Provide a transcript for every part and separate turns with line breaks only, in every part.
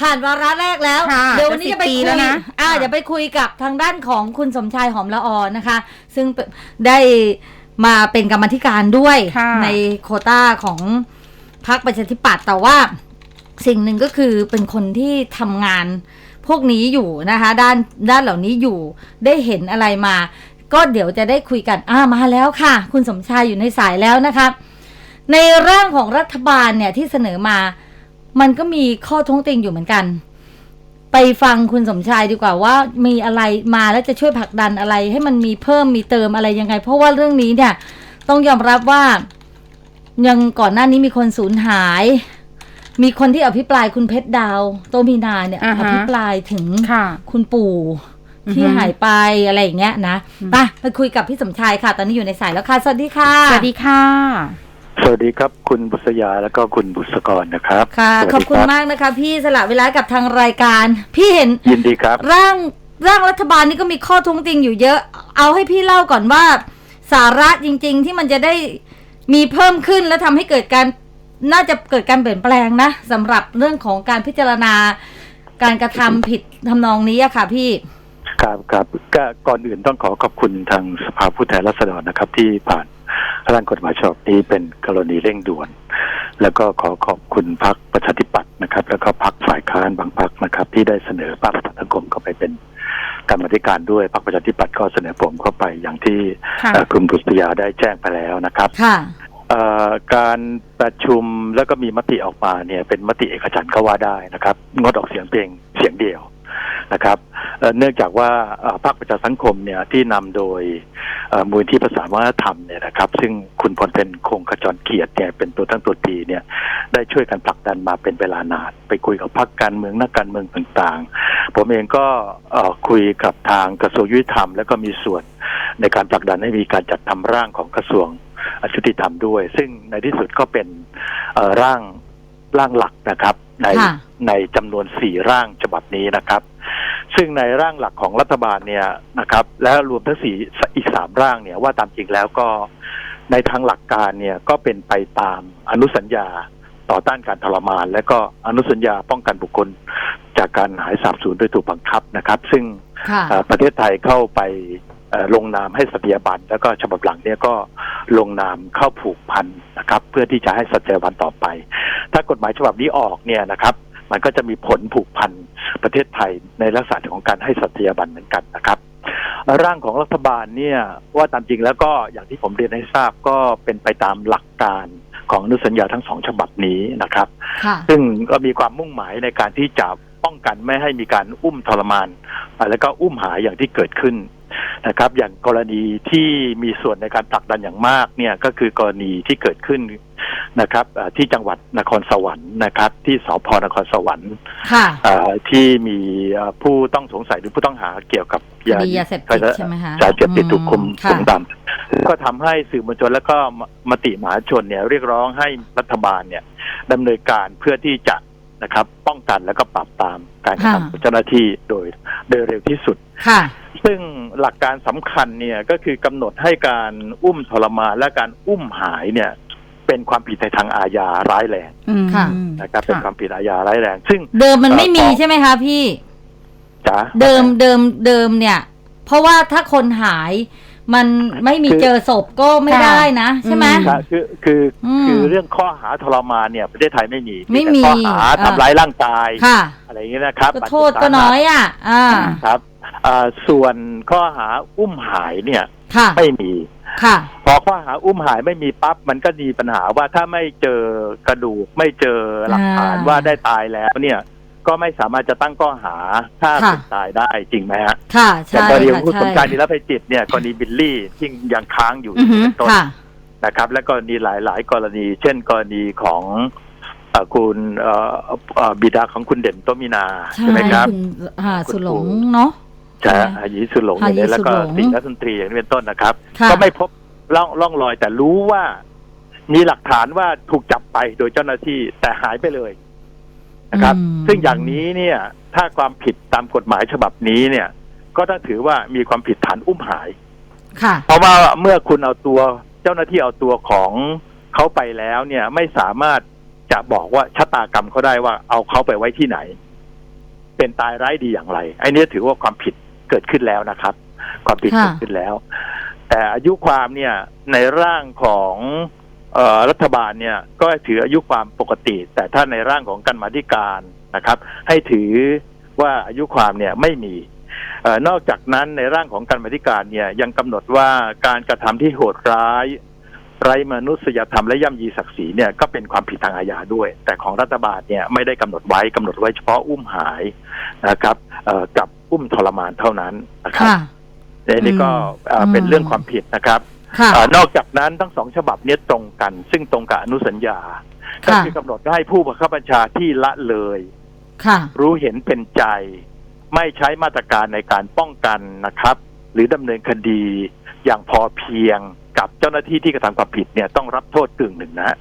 ผ่านวาระแรกแล้ว
ค่ะ
เดี๋ยววันนี้จะไป
จะสิบปี
คุ
แล้
ยว
นะ
อ่า
ค่ะ
เดี๋ยวไปคุยกับทางด้านของคุณสมชายหอมละออนะคะ ซึ่งเป็นได้มาเป็นกรรมาธิการด้วย
ค่ะ
ในโควต้าของพรรคประชาธิปัตย์แต่ว่าสิ่งหนึ่งก็คือเป็นคนที่ทำงานพวกนี้อยู่นะคะ ด้านด้านเหล่านี้อยู่ได้เห็นอะไรมา ก็เดี๋ยวจะได้คุยกันอ่ามาแล้วค่ะ คุณสมชายอยู่ในสายแล้วนะคะ ในร่างของรัฐบาลเนี่ยที่เสนอมา มันก็มีข้อท้วงติงอยู่เหมือนกัน ไปฟังคุณสมชายดีกว่าว่ามีอะไรมาแล้วจะช่วยผลักดันอะไร ให้มันมีเพิ่มมีเติมอะไรยังไง เพราะว่าเรื่องนี้เนี่ย ต้องยอมรับว่ายังก่อนหน้านี้มีคนสูญหาย มีคนที่อภิปรายคุณเพชรดาว โตมีนาเนี่ย
อ่าฮะ
อภิปรายถึง
ค่ะ
คุณปู่ที่
อือฮึ
หายไปอะไรอย่างเงี้ยนะไปไปคุยกับพี่สมชายค่ะ ตอนนี้อยู่ในสายแล้วค่ะ สวัสดีค่ะ
สวัสดีค่ะ
สวัสดีครับ คุณบุษยาแล้วก็คุณบุษกรนะครับ
ค่ะ
สวัสดี
ขอบคุณ
รั
มากนะคะ พี่สละเวลากับทางรายการ พี่เห็น
ยินดีครับ
ร่างร่างรัฐบาลนี่ก็มีข้อท้วงติงอยู่เยอะ เอาให้พี่เล่าก่อนว่า สาระจริง ๆ ที่มันจะได้มีเพิ่มขึ้นและทำให้เกิดการน่าจะเกิดการเปลี่ยนแปลงนะสำหรับเรื่องของการพิจารณา การกระทำผิดทำนองนี้อะค่ะ พี่
ครับครับก็ก่อนอื่นต้องขอขอบคุณทางสภาผู้แทนราษฎรนะครับ ที่ผ่าน ร่างกฎหมายฉบับนี้เป็นกรณีเร่งด่วน แล้วก็ขอขอบคุณพรรคประชาธิปัตย์นะครับ แล้วก็พรรคฝ่ายค้านบางพรรคนะครับ ที่ได้เสนอภาคประชาสังคมเข้าไปเป็นกรรมาธิการด้วยพรรคประชาธิปัตย์ก็เสนอผมเข้าไปอย่างที่
ค่ะ
เอ่อคุณบุษยาได้แจ้งไปแล้วนะครับ
ค่ะ
เอ่อการประชุมแล้วก็มีมติออกมาเนี่ยเป็นมติเอกฉันท์ก็ว่าได้นะครับ งดออกเสียงเพียงเสียงเดียว นะครับเอ่อเนื่องจากว่าเอ่อภาคประชาสังคมเนี่ยที่นำโดยเอ่อมูลที่ภาษาวัฒนธรรมเนี่ยนะครับ ซึ่งคุณพลเป็นคงขจรเกียรติเนี่ยเป็นตัวทั้งตัวตีเนี่ยได้ช่วยกันผลักดันมาเป็นเวลานานไปคุยกับพรรคการเมืองนักการเมืองต่างๆ ผมเองก็เอ่อคุยกับทางกระทรวงยุติธรรม แล้วก็มีส่วนในการผลักดันให้มีการจัดทำร่างของกระทรวงยุติธรรมด้วย ซึ่งในที่สุดก็เป็นเอ่อร่างร่างหลักนะครับใน
ค่ะ
ในจำนวนสี่ร่างฉบับนี้นะครับ ซึ่งในร่างหลักของรัฐบาลเนี่ยนะครับ และรวมทั้งสี่อีกสามร่างเนี่ยว่าตามจริงแล้วก็ในทางหลักการเนี่ยก็เป็นไปตามอนุสัญญาต่อต้านการทรมาน และก็อนุสัญญาป้องกันบุคคล จากการหายสาบสูญโดยถูกบังคับนะครับ ซึ่ง
ค่ะ
เอ่อประเทศไทยเข้าไปเอ่อลงนามให้สัตยาบันแล้วก็ฉบับหลังเนี่ยก็ลงนามเข้าผูกพันนะครับ เพื่อที่จะให้สัตยาบันต่อไป ถ้ากฎหมายฉบับนี้ออกเนี่ยนะครับ มันก็จะมีผลผูกพันประเทศไทยในลักษณะของการให้สัตยาบันเหมือนกันนะครับเอ่อร่างของรัฐบาลเนี่ยว่าตามจริงแล้วก็อย่างที่ผมเรียนให้ทราบก็เป็นไปตามหลักการของอนุสัญญาทั้งสองฉบับนี้นะครับ
ค่ะ
ซึ่งก็มีความมุ่งหมายในการที่จะป้องกันไม่ให้มีการอุ้มทรมานอ่าแล้วก็อุ้มหายอย่างที่เกิดขึ้น นะครับ อย่างกรณีที่มีส่วนในการผลักดันอย่างมากเนี่ยก็คือกรณีที่เกิดขึ้นนะครับอ่าที่จังหวัดนครสวรรค์นะครับ ที่สพนครสวรรค์
ค่ะ
อ่าที่มีอ่าผู้ต้องสงสัยหรือผู้ต้องหาเกี่ยวกับ
คดียาเสพติดใช่ไหมคะ
ยาเสพติดถูกคุม
อืม
ถุง
ค่ะ
ดำก็ทำให้สื่อมวลชนแล้วก็มติมหาชนเนี่ยเรียกร้องให้รัฐบาลเนี่ยดำเนินการเพื่อที่จะ นะครับ ป้องกันแล้วก็ปราบปรามการกระทำของเจ้าหน้าที่โดยโดยเร็วที่สุด
ค่ะ
ซึ่งหลักการสำคัญเนี่ยก็คือกำหนดให้การอุ้มทรมานและการอุ้มหายเนี่ย เป็นความผิดในทางอาญาร้ายแรง
อืม
ค่ะ
นะครับ เป็นความผิดอาญาร้ายแรง ซึ่ง
เดิมมันไม่มี
เอ่อ
ใช่ไหมคะพี่
จ๋า
เดิมเดิมเดิมเนี่ย เพราะว่าถ้าคนหาย มันไม่มี
คือ
เจอศพก็ไม่
ค่ะ
ได้นะใช่ไหม
อืม
ค่ะคือคืออ
ม
คือเรื่องข้อหาทรมานเนี่ยประเทศไทยไม่มี
ไม่มี
แต่ข้อหา
อ่า
ทำร้ายร่างกาย
ค่ะ
อะไรอย่างเงี้ยนะครับ
ก็โทษก็น้อยอะ อ่า
ครับอ่าส่วนข้อหาอุ้มหายเนี่ย
ค่ะ
ไม่มี
ค่ะ
พอข้อหาอุ้มหายไม่มีปั๊บมันก็มีปัญหาว่าถ้าไม่เจอกระดูกไม่เจอหลักฐาน
อ่า
ว่าได้ตายแล้วเนี่ย ก็ไม่สามารถจะตั้งข้อหาถ้า
ค่ะ
คนตายได้จริงไหมฮะ
ค่ะ
แต่
ใช่
กรณี
ค่ะ
คุณ
ใช่
สมชายนิรภัยจิตเนี่ยกรณีบิลลี่ที่ยังค้างอยู่
อือฮึ
เป็นต้น
ค่ะ
นะครับและกรณีหลาย ๆ กรณี เช่น กรณีของเอ่อคุณเอ่อเอ่อบิดาของคุณเด่นโตมินา
ใช่
ใช่ไหมครับ
ณอ่า
คุณ
สุหลง
ปู่
เนาะ
ใช่
ไหม
อายิสุหลง
อายิ
เนี่ยแล้วก็
สุหลง
สิ่งรัฐมนตรีอย่างนี้เป็นต้นนะครับ
ค่ะ
ก็ไม่พบร่องร่องรอยแต่รู้ว่า มีหลักฐานว่าถูกจับไปโดยเจ้าหน้าที่แต่หายไปเลย นะครับ
อืม
ซึ่งอย่างนี้เนี่ยถ้าความผิดตามกฎหมายฉบับนี้เนี่ย ก็ต้องถือว่ามีความผิดฐานอุ้มหาย
ค่ะ
เพราะว่าเมื่อคุณเอาตัวเจ้าหน้าที่เอาตัวของเขาไปแล้วเนี่ยไม่สามารถจะบอกว่าชะตากรรมเขาได้ว่าเอาเขาไปไว้ที่ไหน เป็นตายร้ายดีอย่างไรไอ้นี้ถือว่าความผิดเกิดขึ้นแล้วนะครับ ความผิด
ค่ะ
เกิดขึ้นแล้ว แต่อายุความเนี่ยในร่างของเออ รัฐบาลเนี่ยก็ถืออายุความปกติ แต่ถ้าในร่างของการมาธิการนะครับ ให้ถือว่าอายุความเนี่ยไม่มีเออนอกจากนั้นในร่างของการมาธิการเนี่ยยังกำหนดว่าการกระทำที่โหดร้ายไร้มนุษยธรรมและย่ำยีศักดิ์ศรีเนี่ยก็เป็นความผิดทางอาญาด้วย แต่ของรัฐบาลเนี่ยไม่ได้กำหนดไว้กำหนดไว้เฉพาะอุ้มหายนะครับเอ่อกับอุ้มทรมานเท่านั้นนะครับ
ค่ะ
อันนี้ก็เอ่ออ
ม
เป็นเรื่องความผิดนะครับ
ค่ะ
เอ่อ นอกจากนั้นทั้งสองฉบับเนี้ตรงกัน ซึ่งตรงกับอนุสัญญาก็
ค่ะ
คือกำหนดให้ผู้บังคับบัญชาที่ละเลย
ค่ะ
รู้เห็นเป็นใจ ไม่ใช้มาตรการในการป้องกันนะครับ หรือดำเนินคดีอย่างพอเพียงกับเจ้าหน้าที่ที่กระทำความผิดเนี่ยต้องรับโทษกึ่งหนึ่งนะ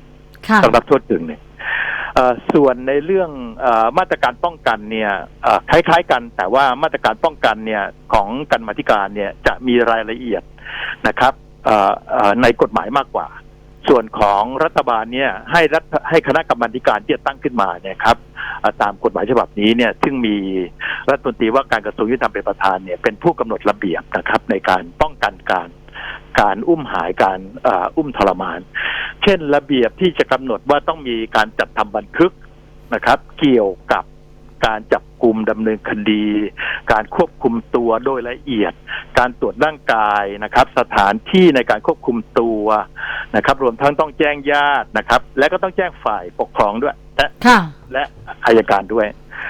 ค่ะ
ต้องรับโทษกึ่งหนึ่งเอ่อส่วนในเรื่องเออมาตรการป้องกันเนี่ยเอ่อคล้ายๆกัน แต่ว่ามาตรการป้องกันเนี่ยของกันมาธิการเนี่ยจะมีรายละเอียดนะครับเอ่อเอ่อ ในกฎหมายมากกว่า ส่วนของรัฐบาลเนี่ยให้รัฐให้คณะกรรมาธิการที่จะตั้งขึ้นมาเนี่ยครับตามกฎหมายฉบับนี้เนี่ยซึ่งมีรัฐมนตรีว่าการกระทรวงยุติธรรมเป็นประธานเนี่ยเป็นผู้กำหนดระเบียบนะครับ ในการป้องกันการการอุ้มหายการอ,อุ้มทรมาน เช่น ระเบียบที่จะกำหนดว่าต้องมีการจัดทำบันทึกนะครับ เกี่ยวกับ การจับกลุ่มดำเนินคดี การควบคุมตัวโดยละเอียด การตรวจร่างกายนะครับ สถานที่ในการควบคุมตัวนะครับ รวมทั้งต้องแจ้งญาตินะครับ และก็ต้องแจ้งฝ่ายปกครองด้วยและ
ค่ะ
และอายการด้วย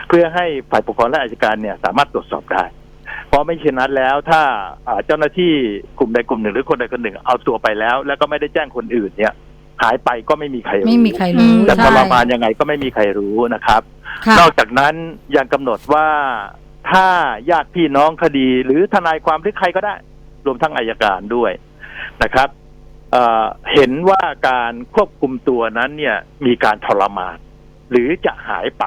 เพื่อให้ฝ่ายปกครองและอายการเนี่ยสามารถตรวจสอบได้เพราะไม่เช่นนั้นแล้วถ้าอ่าเจ้าหน้าที่กลุ่มใดกลุ่มหนึ่งหรือคนใดคนหนึ่งเอาตัวไปแล้ว แล้วก็ไม่ได้แจ้งคนอื่นเนี่ยหายไปก็ไม่มีใครรู้
ไม่มีใครรู้
อืม
จะ
ใช่
ทรมานยังไงก็ไม่มีใครรู้นะครับ
ค่ะ
นอกจากนั้นยังกำหนดว่าถ้าญาติพี่น้องคดี หรือทนายความหรือใครก็ได้ รวมทั้งอายการด้วยนะครับเอ่อเห็นว่าการควบคุมตัวนั้นเนี่ยมีการทรมาน หรือจะหายไป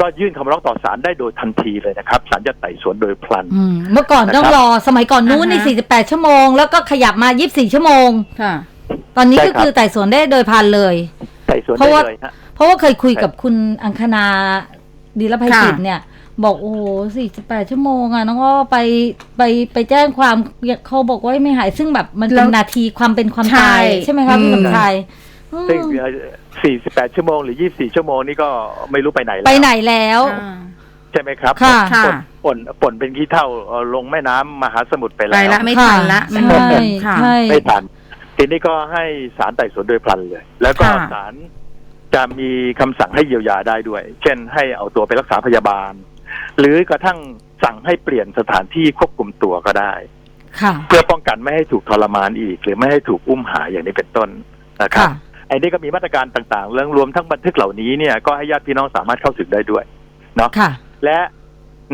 ก็ยื่นคำร้องต่อศาลได้โดยทันทีเลยนะครับศาลจะไต่สวนโดยพลัน
อืมเมื่อก่อนต้อง
นะครับ
รอสมัยก่อนนู้นใน
อ่าฮะ
48 ชั่วโมง แล้วก็ขยับมา 24 ชั่วโมง
ค่ะ
ตอนนี้
ใช่
ก็
ครับ
คือไต่สวนได้โดยพลันเลย
ไต่สวน
เพราะ
ได้
ว่า
เลยฮะ
เพราะว่าเคยคุยกับคุณอังคณาดีรภัย
ค่ะ
จิตเนี่ย บอกโอ้โห48ชั่วโมงอะน้องอ้อไปไปไปแจ้งความเขาบอกว่าไม่หายซึ่งแบบมัน
แล้
เป็น
ว
นาทีความเป็นความ
ใช่
ตาย ใช่ไหมคะพี่
อืม
สมชายอืม
ซึ่ง48ชั่วโมงหรือ24ชั่วโมงนี่ก็ไม่รู้ไปไหนแล้ว
ไปไหนแล้ว
อ่า
ใช่ไหมครับ
ค่ะ
ค่ะ
ป่นป่นป่นเป็นขี้เท่าเอ่อลงแม่น้ำมหาสมุทรไป
ไป
แล้ว
ละไม่ทันละ
ใช่
ค่ะ
ใช่
ไม่ทัน ทีนี้ก็ให้ศาลไต่สวนโดยพลันเลย แล้วก็
ค่ะ
ศาลจะมีคำสั่งให้เยียวยาได้ด้วย เช่น ให้เอาตัวไปรักษาพยาบาล หรือกระทั่งสั่งให้เปลี่ยนสถานที่ควบคุมตัวก็ได้
ค่ะ
เพื่อป้องกันไม่ให้ถูกทรมานอีก หรือไม่ให้ถูกอุ้มหายอย่างนี้เป็นต้นนะครับ
ค่ะ
ไอ้นี่ก็มีมาตรการต่างๆ เรื่องรวมทั้งบันทึกเหล่านี้เนี่ยก็ให้ญาติพี่น้องสามารถเข้าถึงได้ด้วยเนาะ
ค่ะ
และ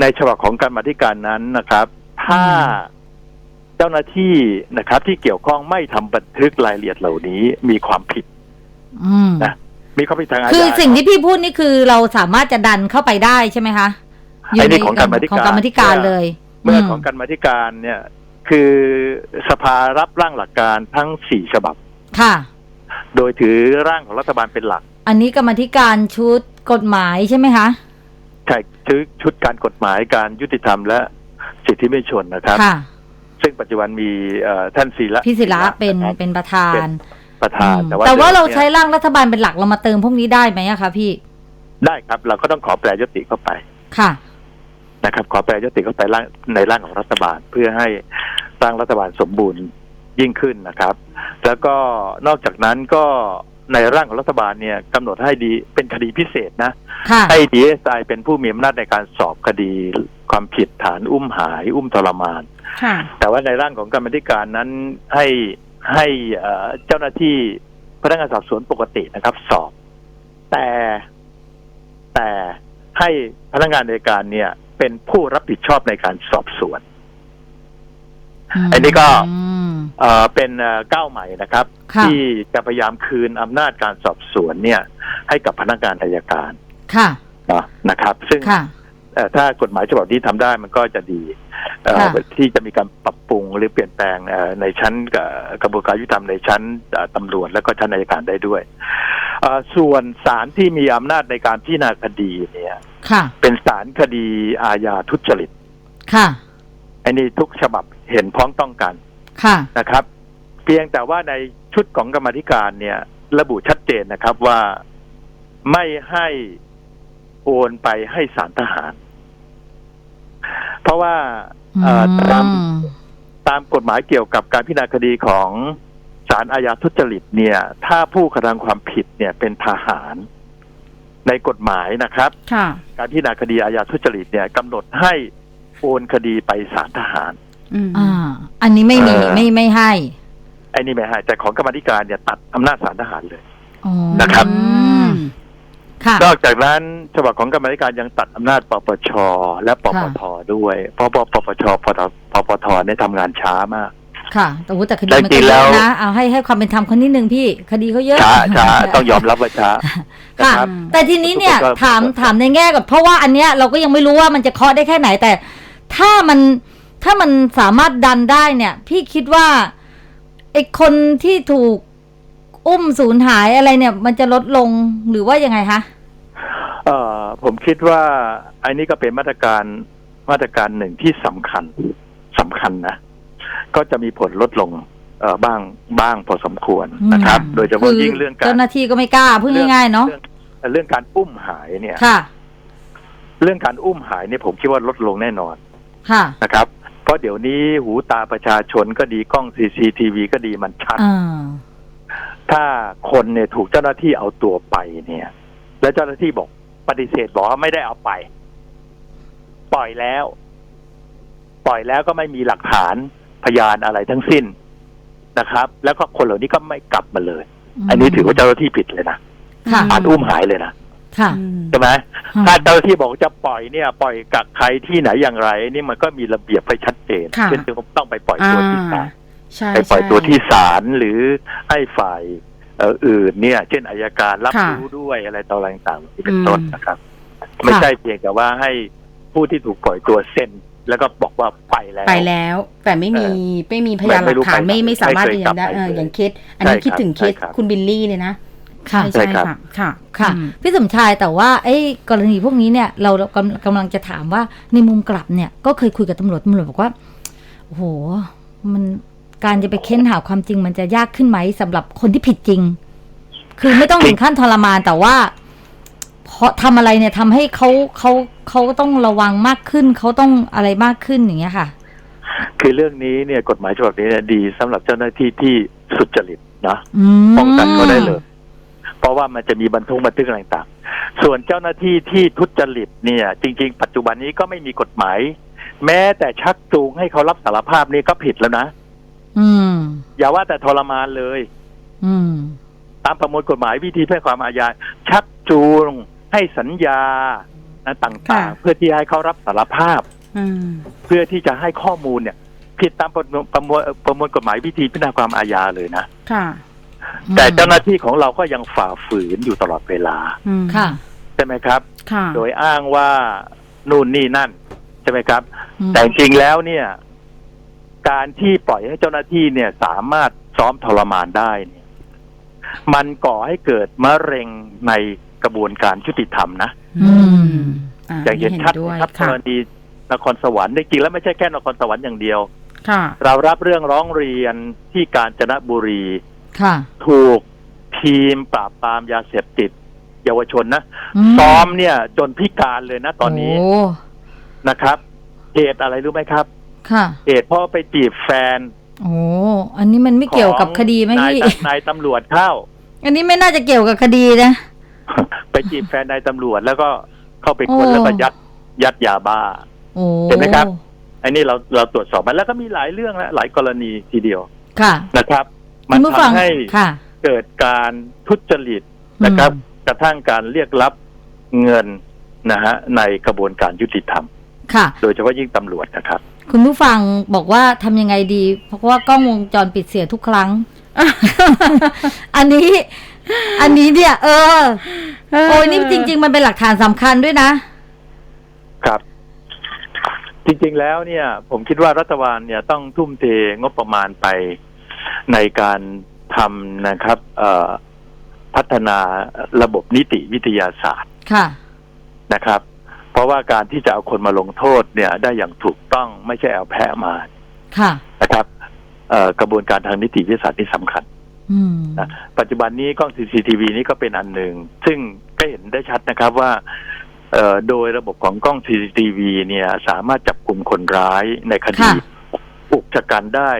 ในฉบับของการมาธิการนั้นนะครับ ถ้า
อืม
เจ้าหน้าที่นะครับ ที่เกี่ยวข้องไม่ทำบันทึกรายละเอียดเหล่านี้มีความผิด
อืม
นะมีความผิดทางอาญา
คือสิ่งที่พี่พูดนี่คือเราสามารถจะดันเข้าไปได้ใช่ไหมคะ
ไอ้นี่ของการมาธิ
ของ
การ
กรรมาธิการเลย
เมื่อของการมาธิการเนี่ย คือสภารับร่างหลักการทั้งสี่ฉบับ
ค่ะ
โดยถือร่างของรัฐบาลเป็นหลัก
อันนี้กรรมาธิการชุดกฎหมายใช่ไหมคะ
ใช่ถือชุดการกฎหมายการยุติธรรมและสิทธิมนุษยชนนะครับ
ค่ะ
ซึ่งปัจจุบันมีเอ่อท่านศิระ
พี่ศิระเป็น
ครับ
เป็นประธาน
ประธาน
อืม
แต่ว่า
แต่ว่าเรา
ดิมนี่ย
ใช้ร่างรัฐบาลเป็นหลักเรามาเติมพวกนี้ได้ไหมอะคะพี่
ได้ครับ เราก็ต้องขอแปลยติเข้าไป
ค่ะ
นะครับ ขอแปลยติเข้าไปร่างในร่างของรัฐบาลเพื่อให้ร่างรัฐบาลสมบูรณ์ยิ่งขึ้นนะครับ แล้วก็นอกจากนั้นก็ในร่างของรัฐบาลเนี่ยกำหนดให้ดีเป็นคดีพิเศษนะ
ค่ะ
ให้ดีเอสไอเป็นผู้มีอำนาจในการสอบคดี ความผิดฐานอุ้มหาย อุ้มทรมาน
ค่ะ
แต่ว่าในร่างของกรรมาธิการนั้นให้ให้เอ่อเจ้าหน้าที่พนักงานสอบสวนปกตินะครับ สอบ แต่แต่ให้พนักงานในการเนี่ย เป็นผู้รับผิดชอบในการสอบสวน อันนี้ก็
อืม
เอ่อเป็นเอ่อก้าวใหม่นะครับ
ค่ะ
ที่จะพยายามคืนอำนาจการสอบสวนเนี่ย ให้กับพนักงานอายการ
ค่ะ
เนาะนะครับ ซึ่ง
ค่ะ
เอ่อ ถ้ากฎหมายฉบับนี้ทำได้มันก็จะดีเอ่อ
ค่ะ
ที่จะมีการปรับปรุงหรือเปลี่ยนแปลงเอ่อในชั้นเอ่อกระบวนการยุติธรรมในชั้นเอ่อตำรวจและก็ชั้นอัยการได้ด้วยเอ่อส่วนศาลที่มีอำนาจในการพิจารณาคดีเนี่ย
ค่ะ
เป็นศารคดีอาญาทุจริต
ค่ะ
อันนี้ทุกฉบับเห็นพ้องต้องกัน
ค่ะ
นะครับ เพียงแต่ว่าในชุดของกรรมาธิการเนี่ย ระบุชัดเจนนะครับว่าไม่ให้โอนไปให้สารทหาร เพราะว่าเอ่อตาม
อืม
ตามกฎหมายเกี่ยวกับการพิจารณาคดีของศาลอาญาทุจริตเนี่ย ถ้าผู้กระทำความผิดเนี่ยเป็นทหาร ในกฎหมายนะครับ
ค่ะ
การพิจารณาคดีอาญาทุจริตเนี่ยกำหนดให้โอนคดีไปศาลทหาร
อืม
อ่า อันนี้ไม่มี
เออ
ไม่ไม่ให้
ไอ้นี่ไม่ให้แต่ของกรรมาธิการเนี่ยตัดอำนาจศาลทหารเลย
อ๋อ
นะครับ
อืม
ค่ะ
นอกจากนั้นฉบับของกรรมาธิการยังตัดอำนาจปปช และปปทด้วย เพราะปปชปตปปทเนี่ยทำงานช้ามาก
ค่ะแต่ว่าแต่คดี
แต่
มัน
จริ
ก็
ง
เย
แล้
อะ
ว
นะ เอาให้ให้ความเป็นธรรมคนนิดนึงพี่ คดีเขาเยอะ
ช้าช้าต้องยอมรับว่าช้านะ
ค่ะ
ครับ
แต่ทีนี้เนี่ย
ก็
ถามถามในแง่กับ เพราะว่าอันเนี้ยเราก็ยังไม่รู้ว่ามันจะเคาะได้แค่ไหนแต่ ถ้ามันถ้ามันสามารถดันได้เนี่ย พี่คิดว่าไอ้คนที่ถูก อุ้มสูญหายอะไรเนี่ย มันจะลดลงหรือว่ายังไงคะ
เอ่อผมคิดว่าอันนี้ก็เป็นมาตรการมาตรการหนึ่งที่สำคัญสำคัญนะ ก็จะมีผลลดลงเอ่อบ้างบ้างพอสมควรนะครับ
อืม
โดยเฉพาะยิ่งเรื่องการ
เจ้าหน้าที่ก็ไม่กล้าพูดง่ายๆเนาะ
เรื่องเรื่องการอุ้มหายเนี่ย
ค่ะ
เรื่องการอุ้มหายเนี่ยผมคิดว่าลดลงแน่นอน
ค่ะ
นะครับ เพราะเดี๋ยวนี้หูตาประชาชนก็ดีกล้องซีซีทีวีก็ดีมันชัด
อ่า
ถ้าคนเนี่ยถูกเจ้าหน้าที่เอาตัวไปเนี่ย แล้วเจ้าหน้าที่บอกปฏิเสธบอกว่าไม่ได้เอาไป ปล่อยแล้ว ปล่อยแล้วก็ไม่มีหลักฐานพยานอะไรทั้งสิ้นนะครับ แล้วก็คนเหล่านี้ก็ไม่กลับมาเลย อันนี้ถือว่าเจ้าหน้าที่ผิดเลยนะ
ค่ะ
อาจอุ้มหายเลยนะ
ค่ะ
อืม
ใช่ไหมถ้าเจ้าหน้าที่บอกว่าจะปล่อยเนี่ย ปล่อยกับใครที่ไหนอย่างไร นี่มันก็มีระเบียบให้ชัดเจน
ค่ะ
เช่นต้องไปปล่อยตัวที่ศาล
ใช่
ไปปล่อย
ใช่
ตัวที่ศาลหรือให้ฝ่ายเอ่ออื่นเนี่ย เช่นอายการรับ
ค่ะ
รู้ด้วยอะไรต่ออะไรต่างๆที่เป็นต้น
อืม
นะครับ ไม่ใช่เพียงแต่ว่าให้ผู้ที่ถูกปล่อยตัวเซ็นแล้วก็บอกว่าไปแล้ว
ไปแล้ว แต่ไม่มี
เออ
ไม่มีพยานหลักฐาน
ไม่
ไม่
รู้ไป
ไม่สามารถ
ไม่
ยื
เคนย
ยันได้
กลับไป
เออ
เลย
อย่างเคสอันนี้
ใช่
คิดถึง
ครับ
เคส
ใช่ครับ
คุณบิลลี่เลยนะ
ค่ะ
ใช่
ใช่ครับ
ค่ะค่ะ
ค่ะ
อืม
พี่สมชายแต่ว่าไอ้กรณีพวกนี้เนี่ย เรากำกำลังจะถามว่าในมุมกลับเนี่ย ก็เคยคุยกับตำรวจตำรวจบอกว่าโอ้โหมัน การจะไปเค้นหาความจริงมันจะยากขึ้นไหมสำหรับคนที่ผิดจริง คือไม่ต้องถึงขั้นทรมานแต่ว่าเพราะทำอะไรเนี่ยทำให้เขาเขาเขาต้องระวังมากขึ้นเขาต้องอะไรมากขึ้นอย่างเงี้ยค่ะ
คือเรื่องนี้เนี่ยกฎหมายฉบับนี้เนี่ยดีสำหรับเจ้าหน้าที่ที่สุจริตนะ
อืม
ป้องกันเขาได้เลย เพราะว่ามันจะมีบันทึกบันทึกอะไรต่างๆส่วนเจ้าหน้าที่ที่ทุจริตเนี่ย จริง ๆ ปัจจุบันนี้ก็ไม่มีกฎหมาย แม้แต่ชักจูงให้เขารับสารภาพนี่ก็ผิดแล้วนะ
อืม
อย่าว่าแต่ทรมานเลย
อืม
ตามประมวลกฎหมายวิธีเพื่อความอาญาชักจูงให้สัญญานะต่าง
ค่ะ
ๆเพื่อที่ให้เขารับสารภาพ
อืม
เพื่อที่จะให้ข้อมูลเนี่ย ผิดตามประมวลประมวลประมวลกฎหมายวิธีพิจารณาความอาญาเลยนะ
ค่ะ
แต่เจ้าหน้าที่ของเราก็ยังฝ่าฝืนอยู่ตลอดเวลา
อืม
ค่ะ
ใช่ไหมครับ
ค่ะ
โดยอ้างว่านู่นนี่นั่น ใช่ไหมครับ
อืม
แต่จริงๆแล้วเนี่ย การที่ปล่อยให้เจ้าหน้าที่เนี่ยสามารถซ้อมทรมานได้เนี่ยมันก่อให้เกิดมะเร็งในกระบวนการยุติธรรมนะ
อืม
อ่า
อย่างเห็นชัด
ด้วย
ชัดก
ค่ะ
รณีนครสวรรค์จริงๆแล้วไม่ใช่แค่นครสวรรค์อย่างเดียว
ค่ะ
เรารับเรื่องร้องเรียนที่กาญจนบุรี
ค่ะ
ถูกทีมปราบปรามยาเสพติด เยาวชนนะ
ม
ซ้อมเนี่ย จนพิการเลยนะตอนนี้
โอ้
นะครับเหตุอะไรรู้ไหมครับ
ค่ะ
เหตุเพราะไปจีบแฟน
โอ้อันนี้มันไม่เกี่ยวกับคดีไหม
ของนาย
พี่
ตนายตำรวจเข้า
อันนี้ไม่น่าจะเกี่ยวกับคดีนะ
ไปจีบแฟนนายตำรวจแล้วก็เข้าไปค้น
โอ้
แล้วก็ยัดยัดยาบ้า
โอ้
เห็นไหมครับอันนี้เราเราตรวจสอบมาแล้วก็มีหลายเรื่องและหลายกรณีทีเดียว
ค่ะ
นะครับ มัน
คุณผู้ฟัง
ทำให้
ค่ะ
เกิดการทุจริตนะครับ กระทั่งการเรียกรับเงินนะฮะในกระบวนการยุติธรรม
ค่ะ
โดยเฉพาะยิ่งตำรวจนะครับ
คุณผู้ฟังบอกว่าทำยังไงดี เพราะว่ากล้องวงจรปิดเสียทุกครั้ง อันนี้ อันนี้เนี่ย เออ โอ้ยนี่จริง ๆ มันเป็นหลักฐานสำคัญด้วยนะ
ครับ จริง ๆ แล้วเนี่ย ผมคิดว่ารัฐบาลเนี่ยต้องทุ่มเทงบประมาณไปในการทำนะครับเอ่อพัฒนาระบบนิติวิทยาศาสตร์
ค่ะ
นะครับเเพ ราะว่าการที่จะเอาคนมาลงโทษเนี่ยได้อย่างถูกต้องไม่ใช่เอาแพะมา
ค่ะ
นะครับเอ่อกระบวนการทางนิติวิทยาศาสตร์นี่สำคัญ
อืม
นะปัจจุบันนี้กล้อง CCTV นี่ก็เป็นอันหนึ่ง ซึ่งก็เห็นได้ชัดนะครับว่าเอ่อโดยระบบของกล้อง CCTV เนี่ย สามารถจับกลุ่มคนร้ายในคดี
ค่ะ
อุกชะกันได้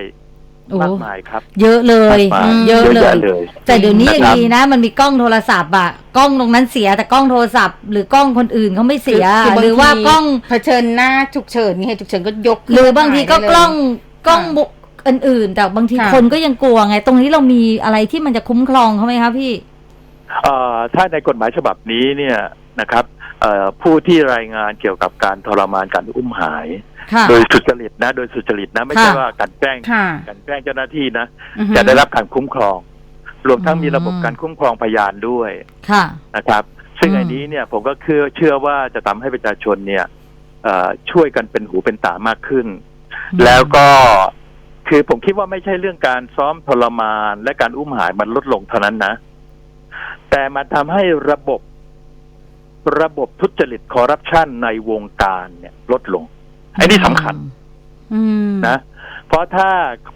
โอ้
มากมายครับ
เยอะเลย
มากมาย
เยอะเล
แย
ย
เลย
แต่เดี๋ยวนี้ยัง
นะครับ
ดีนะ มันมีกล้องโทรศัพท์อะกล้องตรงนั้นเสียแต่กล้องโทรศัพท์ หรือกล้องคนอื่นเขาไม่เสีย
คืบง
หรือว่ากล้อง
ทีเผชิญหน้าฉุกเฉินมีเหตุฉุกเฉินก็ยกขึ้น
หรือบางทีก็
ถ่ยได้
กล้อง
เลย
กล้องบุอื่นๆ แต่บางที
ค่ะ
คนก็ยังกลัวไง ตรงนี้เรามีอะไรที่มันจะคุ้มครองเขาไหมคะพี่
เอ่อถ้าในกฎหมายฉบับนี้เนี่ยนะครับเอ่อ ผู้ที่รายงานเกี่ยวกับการทรมานการอุ้มหาย
ค่ะ
โดยสุจริตนะ โดยสุจริตนะ ไม่ใช่
ค่ะ
ว่าการแกล้ง
ค่ะ
การแกล้งเจ้าหน้าที่นะ
อือฮึ
จะได้รับการคุ้มครอง รวมทั้งมี
อืม
ระบบการคุ้มครองพยานด้วย
ค่ะ
นะครับ ซึ่ง
อืม
อันนี้เนี่ยผมก็เชื่อเชื่อว่าจะทำให้ประชาชนเนี่ยเอ่อช่วยกันเป็นหูเป็นตามากขึ้น แล้วก็คือผมคิดว่าไม่ใช่เรื่องการซ้อมทรมานและการอุ้มหายมันลดลงเท่านั้นนะ แต่มันทำให้ระบบ ระบบทุจริตคอร์รัปชันในวงการเนี่ยลดลงไอ้นี่สำคัญ
อืม
นะ เพราะถ้า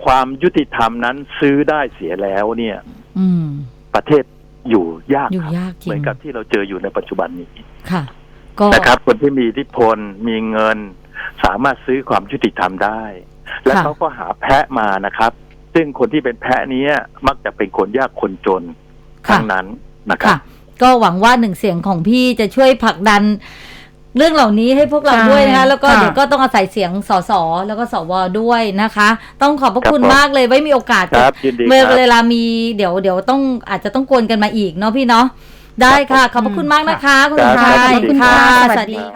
ความยุติธรรมนั้นซื้อได้เสียแล้วเนี่ย
อืม
ประเทศอยู่ยาก
อยู่
ครับ
ยากจริ
เหมื
ง
อนกับที่เราเจออยู่ในปัจจุบันนี้
ค่ะก็
นะครับ คนที่มีอิทธิพลมีเงิน สามารถซื้อความยุติธรรมได้ และ
ค่ะ
เขาก็หาแพะมานะครับ ซึ่งคนที่เป็นแพะเนี้ยมักจะเป็นคนยากคนจน
ค่ะ
ทั้งนั้นนะครับ
ค่ะ ก็หวังว่าหนึ่งเสียงของพี่จะช่วยผลักดันเรื่องเหล่านี้ให้พวกเรา
ใช่
ด้วยนะคะ แล้วก็
ค่ะ
เดี๋ยวก็ต้องอาศัยเสียงสสแล้วก็สวด้วยนะคะ ต้องขอบพระคุณ
ครับผม
มากเลยไว้มีโอกาส
ครับยินดี
เมื่อ
ครับ
เวลามีเดี๋ยวเดี๋ยวต้องอาจจะต้องกวนกันมาอีกเนาะพี่เนาะได้ค่ะ ขอบพระคุณมากนะคะ คุณ
ครับ
ชาย
ขอบคุณ
ค่ะ
ค่ะ
ส
สวั
วัส
สดี
ดี
ค่ะ